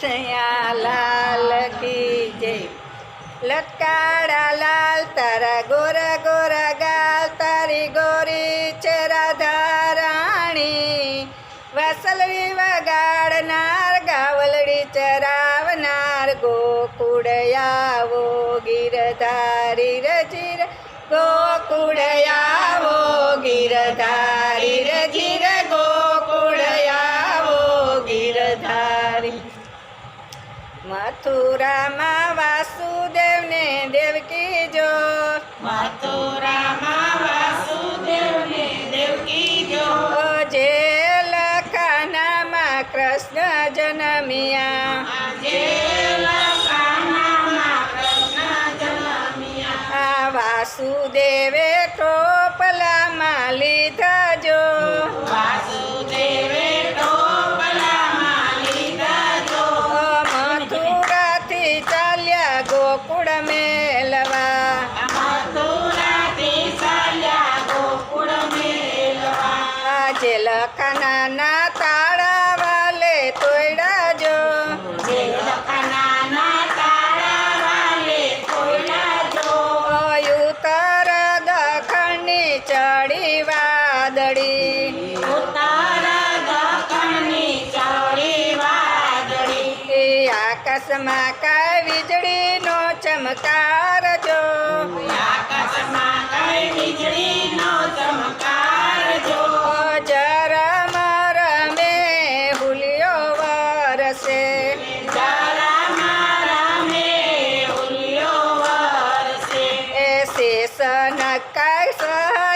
કનૈયા લાલ કી જય। લટકાડા લાલ, તારા ગોરા ગોરા ગાલ, તારી ગોરી છે રાધારાણી વાસલડી વગાડનાર ગાવલડી ચરાવનાર ગોકુડયાવો ગીરધારી રજીર। ગોકુડયાવો ગીરધારી મથુરામાં વાસુદેવને દેવકી જો. મથુરામાં વાસુદેવને દેવકી જો. જે લખાનામાં કૃષ્ણ જન્મિયા. જે લખાણામાં કૃષ્ણ જન્મ્યા. આ વાસુદેવે ટોપલામાં આકાશમાં કાંઈ વીજળીનો ચમકાર જો. આકાશમાં કઈ વીજળીનો ચમકાર જો જરમ રમે હુલિયો વરસે જરા મારા મે ઉલ્યો વરસે. એ શેષ નકાય સહાય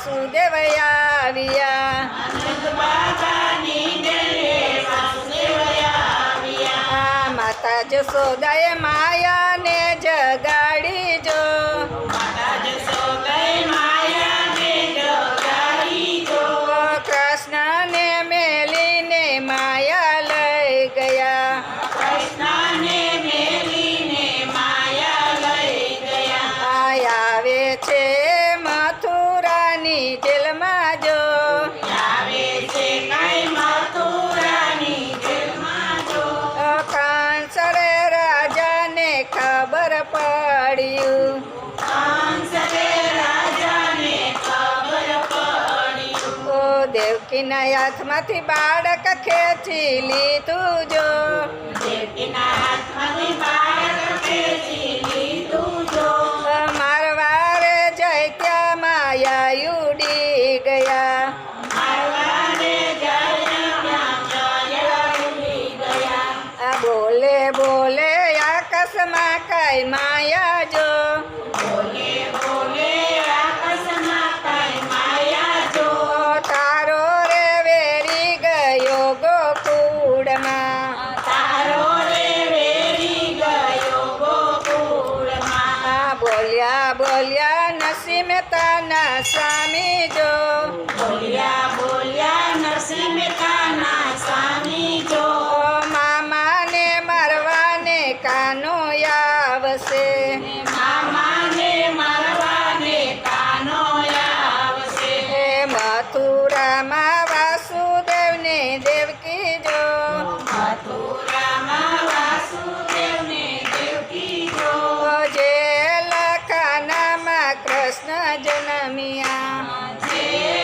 ડેલીએ વાસુદેવ આવ્યા આનંદ બાબાની ડેલે વાસુદેવ આવ્યા આ માતા જસોદાએ માયાને જગાડી જો માતા જશોદય માયાને જગાડી જો ઓ કૃષ્ણને મેલીને માયા લઈ ગયા કૃષ્ણને મેલીને માયા લઈ ગયા આ આવે છે પડ્યું. ઓ દેવકીના હાથમાંથી બાળક ખેંચી લીધું જો. દેવકીના હાથમાંથી બાળક ખેંચી આકાશમાં કઈ મથુરામાં વાસુદેવને વાસુદેવને દેવકી જો જે લખાનામાં કૃષ્ણ જન્મ્યા. જે